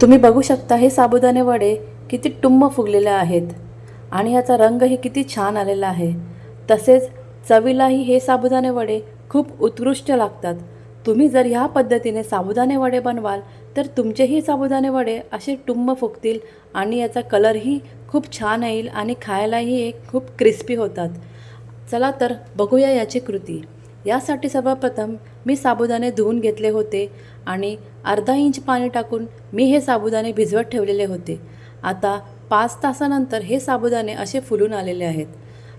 तुम्ही बघू शकता हे साबुदाणे वडे किती टुंब फुगलेले आहेत. आणि याचा रंगही किती छान आलेला आहे. तसेच चवीलाही हे साबुदाणे वडे खूप उत्कृष्ट लागतात. तुम्ही जर ह्या पद्धतीने साबुदाणे वडे बनवाल तर तुमचेही साबुदाणे वडे असे टुंब फुगतील आणि याचा कलरही खूप छान येईल आणि खायलाही एक खूप क्रिस्पी होतात. चला तर बघूया याची कृती. यासाठी सर्वप्रथम मी साबुदाणे धुवून घेतले होते आणि अर्धा इंच पाणी टाकून मी हे साबुदाणे भिजवत ठेवलेले होते. आता पाच तासानंतर हे साबुदाणे असे फुलून आलेले आहेत.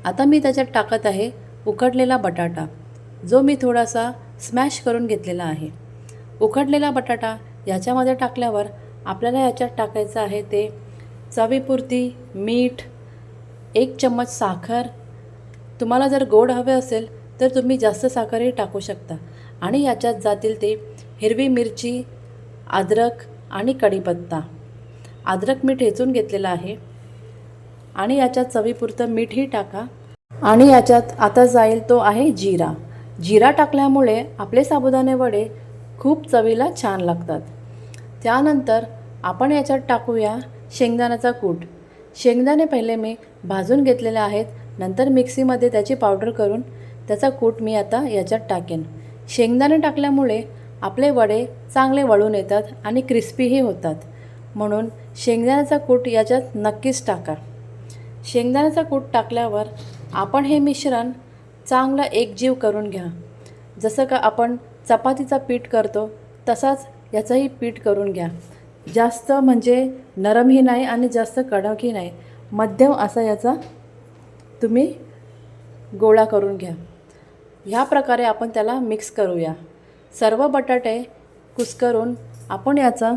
आता मी त्याच्यात टाकत आहे उकडलेला बटाटा जो मी थोडासा स्मॅश करून घेतलेला आहे. उकडलेला बटाटा याच्यामध्ये टाकल्यावर आपल्याला याच्यात टाकायचं आहे ते चवीपुरती मीठ एक चम्मच साखर. तुम्हाला जर गोड हवे असेल तर तुम्ही जास्त साखरही टाकू शकता. आणि याच्यात जातील ते हिरवी मिरची अद्रक आणि कढीपत्ता. अद्रक मी ठेचून घेतलेला आहे. आणि याच्यात चवीपुरतं मीठही टाका. आणि याच्यात आता जाईल तो आहे जिरा. जिरा टाकल्यामुळे आपले साबुदाणे वडे खूप चवीला छान लागतात. त्यानंतर आपण याच्यात टाकूया शेंगदाण्याचा कूट. शेंगदाणे पहिले मी भाजून घेतलेले आहेत. नंतर मिक्सीमध्ये त्याची पावडर करून त्याचा कूट मी आता याच्यात टाकेन. शेंगदाणे टाकल्यामुळे आपले वडे चांगले वळून येतात आणि क्रिस्पीही होतात. म्हणून शेंगदाण्याचा कूट याच्यात नक्कीच टाका. शेंगदाण्याचा कूट टाकल्यावर आपण हे मिश्रण चांगलं एकजीव करून घ्या. जसं का आपण चपातीचा पीठ करतो तसाच याचंही पीठ करून घ्या. जास्त म्हणजे नरमही नाही आणि जास्त कडकही नाही. मध्यम असा याचा तुम्ही गोळा करून घ्या. ह्या प्रकारे आपण त्याला मिक्स करूया. सर्व बटाटे कुस्करून आपण याचं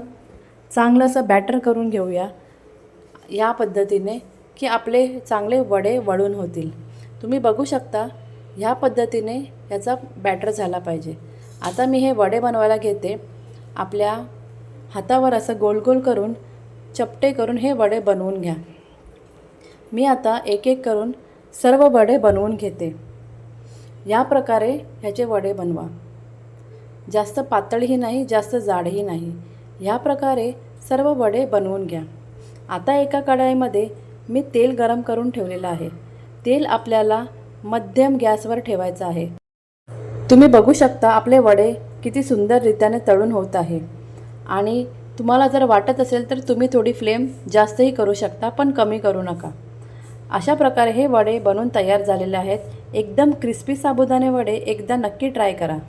चांगलं असं बॅटर करून घेऊया. या पद्धतीने की आपले चांगले वडे वळून होतील. तुम्ही बघू शकता ह्या पद्धतीने याचा बॅटर झाला पाहिजे. आता मी हे वडे बनवायला घेते. आपल्या हातावर असं गोल गोल करून चपटे करून हे वडे बनवून घ्या. मी आता एक एक करून सर्व वडे बनवून घेते. या प्रकारे ह्याचे वडे बनवा. जास्त पातळही नाही जास्त जाडही नाही. ह्या प्रकारे सर्व वडे बनवून घ्या. आता एका कढाईमध्ये मी तेल गरम करून ठेवलेलं आहे. तेल आपल्याला मध्यम गॅसवर ठेवायचं आहे. तुम्ही बघू शकता आपले वडे किती सुंदररित्याने तळून होत आहे. आणि तुम्हाला जर वाटत असेल तर तुम्ही थोडी फ्लेम जास्तही करू शकता पण कमी करू नका. अशा प्रकारे हे वडे बनवून तयार झालेले आहेत. एकदम क्रिस्पी साबुदाणे वडे एकदा नक्की ट्राय करा.